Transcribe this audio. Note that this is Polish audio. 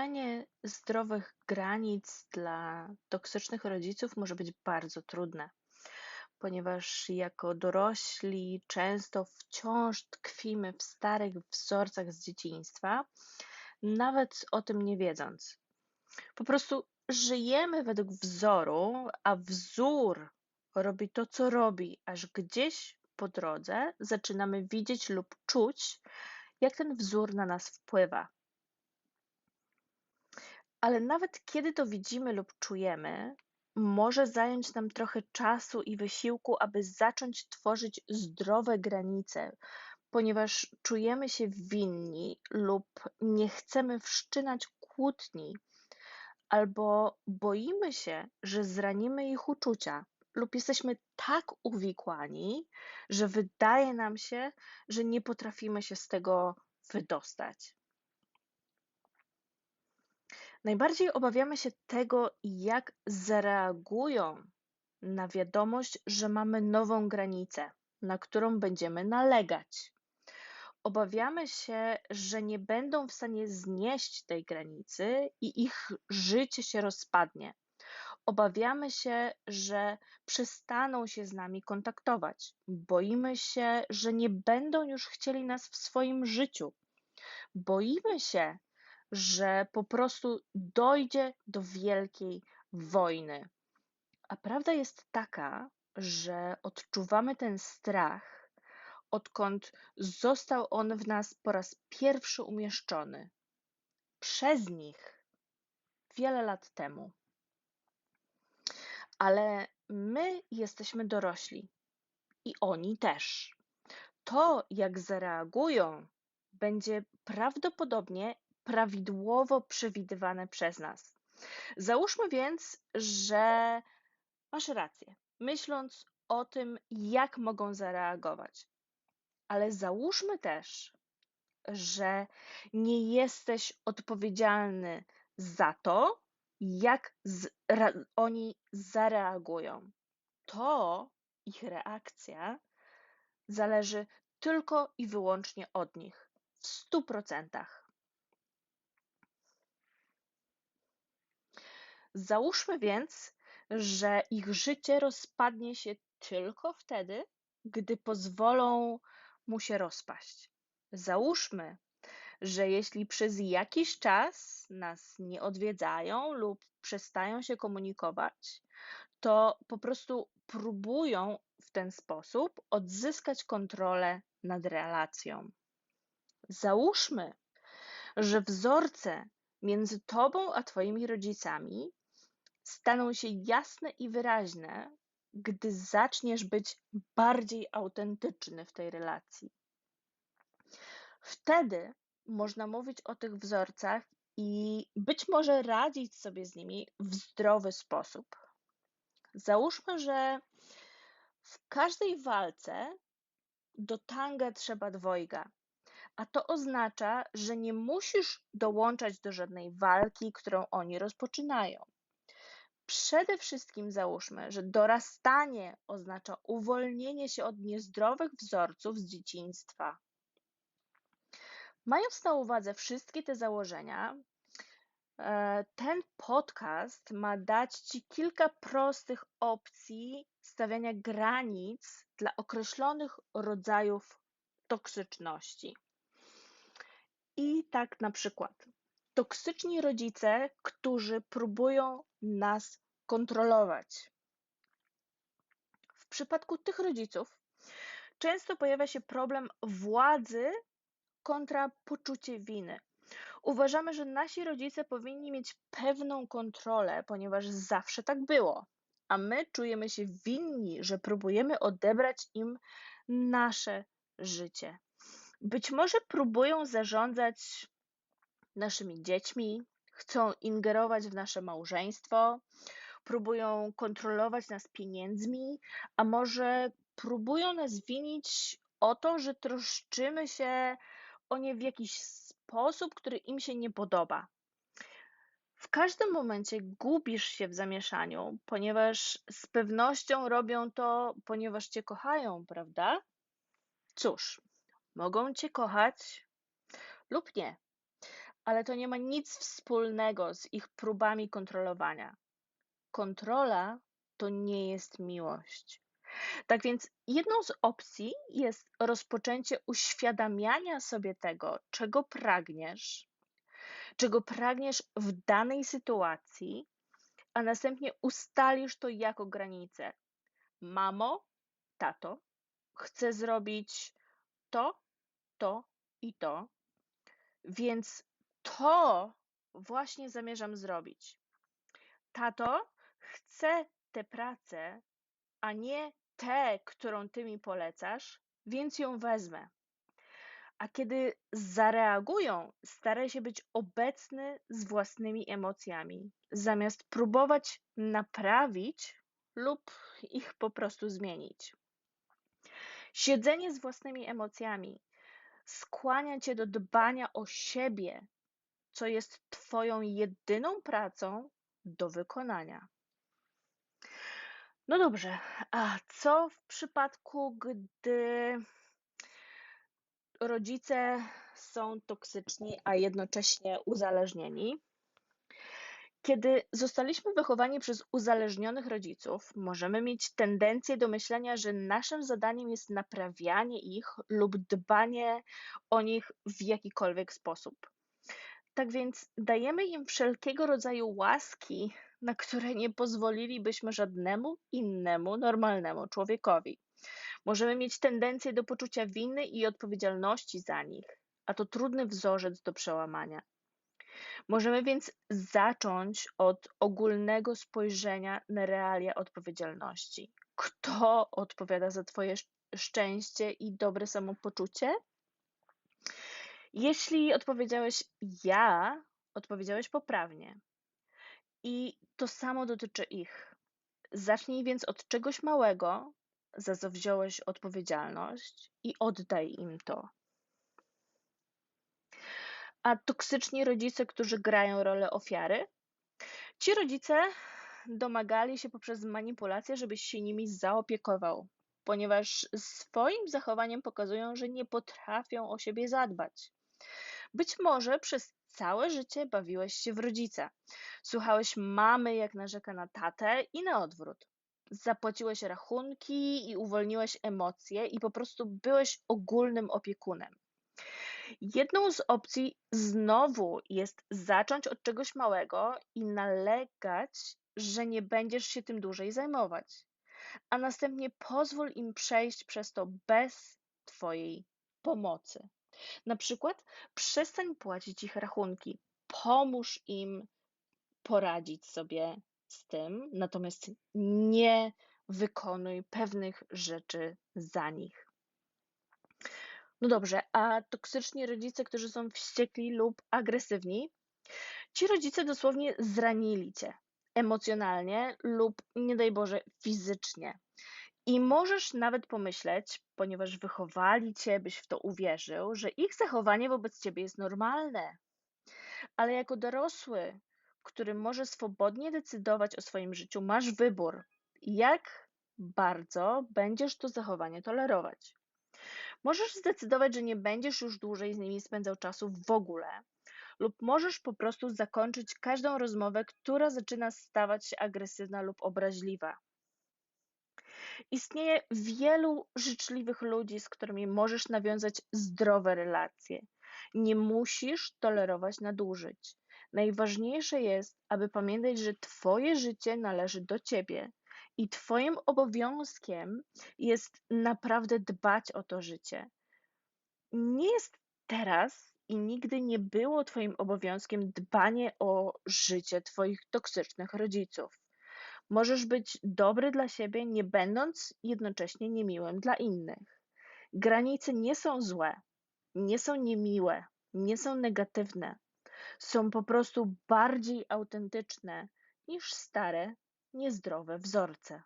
Tworzenie zdrowych granic dla toksycznych rodziców może być bardzo trudne, ponieważ jako dorośli często wciąż tkwimy w starych wzorcach z dzieciństwa, nawet o tym nie wiedząc. Po prostu żyjemy według wzoru, a wzór robi to, co robi, aż gdzieś po drodze zaczynamy widzieć lub czuć, jak ten wzór na nas wpływa. Ale nawet kiedy to widzimy lub czujemy, może zająć nam trochę czasu i wysiłku, aby zacząć tworzyć zdrowe granice, ponieważ czujemy się winni lub nie chcemy wszczynać kłótni, albo boimy się, że zranimy ich uczucia, lub jesteśmy tak uwikłani, że wydaje nam się, że nie potrafimy się z tego wydostać. Najbardziej obawiamy się tego, jak zareagują na wiadomość, że mamy nową granicę, na którą będziemy nalegać. Obawiamy się, że nie będą w stanie znieść tej granicy i ich życie się rozpadnie. Obawiamy się, że przestaną się z nami kontaktować. Boimy się, że nie będą już chcieli nas w swoim życiu. Boimy się, że po prostu dojdzie do wielkiej wojny. A prawda jest taka, że odczuwamy ten strach, odkąd został on w nas po raz pierwszy umieszczony przez nich wiele lat temu. Ale my jesteśmy dorośli i oni też. To, jak zareagują, będzie prawdopodobnie prawidłowo przewidywane przez nas. Załóżmy więc, że masz rację, myśląc o tym, jak mogą zareagować. Ale załóżmy też, że nie jesteś odpowiedzialny za to, jak oni zareagują. To ich reakcja zależy tylko i wyłącznie od nich w 100%. Załóżmy więc, że ich życie rozpadnie się tylko wtedy, gdy pozwolą mu się rozpaść. Załóżmy, że jeśli przez jakiś czas nas nie odwiedzają lub przestają się komunikować, to po prostu próbują w ten sposób odzyskać kontrolę nad relacją. Załóżmy, że wzorce między tobą a twoimi rodzicami staną się jasne i wyraźne, gdy zaczniesz być bardziej autentyczny w tej relacji. Wtedy można mówić o tych wzorcach i być może radzić sobie z nimi w zdrowy sposób. Załóżmy, że w każdej walce do tanga trzeba dwojga, a to oznacza, że nie musisz dołączać do żadnej walki, którą oni rozpoczynają. Przede wszystkim załóżmy, że dorastanie oznacza uwolnienie się od niezdrowych wzorców z dzieciństwa. Mając na uwadze wszystkie te założenia, e, ten podcast ma dać Ci kilka prostych opcji stawiania granic dla określonych rodzajów toksyczności. I tak na przykład toksyczni rodzice, którzy próbują nas kontrolować. W przypadku tych rodziców często pojawia się problem władzy kontra poczucie winy. Uważamy, że nasi rodzice powinni mieć pewną kontrolę, ponieważ zawsze tak było, a my czujemy się winni, że próbujemy odebrać im nasze życie. Być może próbują zarządzać naszymi dziećmi, chcą ingerować w nasze małżeństwo, próbują kontrolować nas pieniędzmi, a może próbują nas winić o to, że troszczymy się o nie w jakiś sposób, który im się nie podoba. W każdym momencie gubisz się w zamieszaniu, ponieważ z pewnością robią to, ponieważ cię kochają, prawda? Cóż, mogą cię kochać lub nie, ale to nie ma nic wspólnego z ich próbami kontrolowania. Kontrola to nie jest miłość. Tak więc jedną z opcji jest rozpoczęcie uświadamiania sobie tego, czego pragniesz, czego pragniesz w danej sytuacji, a następnie ustalisz to jako granicę. Mamo, tato, chcę zrobić to, to i to, więc to właśnie zamierzam zrobić. Tato, chcę tę pracę, a nie tę, którą ty mi polecasz, więc ją wezmę. A kiedy zareagują, staraj się być obecny z własnymi emocjami, zamiast próbować naprawić lub ich po prostu zmienić. Siedzenie z własnymi emocjami skłania cię do dbania o siebie, co jest Twoją jedyną pracą do wykonania. No dobrze, a co w przypadku, gdy rodzice są toksyczni, a jednocześnie uzależnieni? Kiedy zostaliśmy wychowani przez uzależnionych rodziców, możemy mieć tendencję do myślenia, że naszym zadaniem jest naprawianie ich lub dbanie o nich w jakikolwiek sposób. Tak więc dajemy im wszelkiego rodzaju łaski, na które nie pozwolilibyśmy żadnemu innemu normalnemu człowiekowi. Możemy mieć tendencję do poczucia winy i odpowiedzialności za nich, a to trudny wzorzec do przełamania. Możemy więc zacząć od ogólnego spojrzenia na realia odpowiedzialności. Kto odpowiada za Twoje szczęście i dobre samopoczucie? Jeśli odpowiedziałeś ja, odpowiedziałeś poprawnie. I to samo dotyczy ich. Zacznij więc od czegoś małego, za co wziąłeś odpowiedzialność i oddaj im to. A toksyczni rodzice, którzy grają rolę ofiary? Ci rodzice domagali się poprzez manipulację, żebyś się nimi zaopiekował, ponieważ swoim zachowaniem pokazują, że nie potrafią o siebie zadbać. Być może przez całe życie bawiłeś się w rodzica. Słuchałeś mamy, jak narzeka na tatę i na odwrót. Zapłaciłeś rachunki i uwolniłeś emocje i po prostu byłeś ogólnym opiekunem. Jedną z opcji znowu jest zacząć od czegoś małego i nalegać, że nie będziesz się tym dłużej zajmować, a następnie pozwól im przejść przez to bez Twojej pomocy. Na przykład przestań płacić ich rachunki, pomóż im poradzić sobie z tym, natomiast nie wykonuj pewnych rzeczy za nich. No dobrze, a toksyczni rodzice, którzy są wściekli lub agresywni, ci rodzice dosłownie zranili cię emocjonalnie lub nie daj Boże fizycznie. I możesz nawet pomyśleć, ponieważ wychowali cię, byś w to uwierzył, że ich zachowanie wobec ciebie jest normalne. Ale jako dorosły, który może swobodnie decydować o swoim życiu, masz wybór, jak bardzo będziesz to zachowanie tolerować. Możesz zdecydować, że nie będziesz już dłużej z nimi spędzał czasu w ogóle, lub możesz po prostu zakończyć każdą rozmowę, która zaczyna stawać się agresywna lub obraźliwa. Istnieje wielu życzliwych ludzi, z którymi możesz nawiązać zdrowe relacje. Nie musisz tolerować nadużyć. Najważniejsze jest, aby pamiętać, że Twoje życie należy do Ciebie i Twoim obowiązkiem jest naprawdę dbać o to życie. Nie jest teraz i nigdy nie było Twoim obowiązkiem dbanie o życie Twoich toksycznych rodziców. Możesz być dobry dla siebie, nie będąc jednocześnie niemiłym dla innych. Granice nie są złe, nie są niemiłe, nie są negatywne. Są po prostu bardziej autentyczne niż stare, niezdrowe wzorce.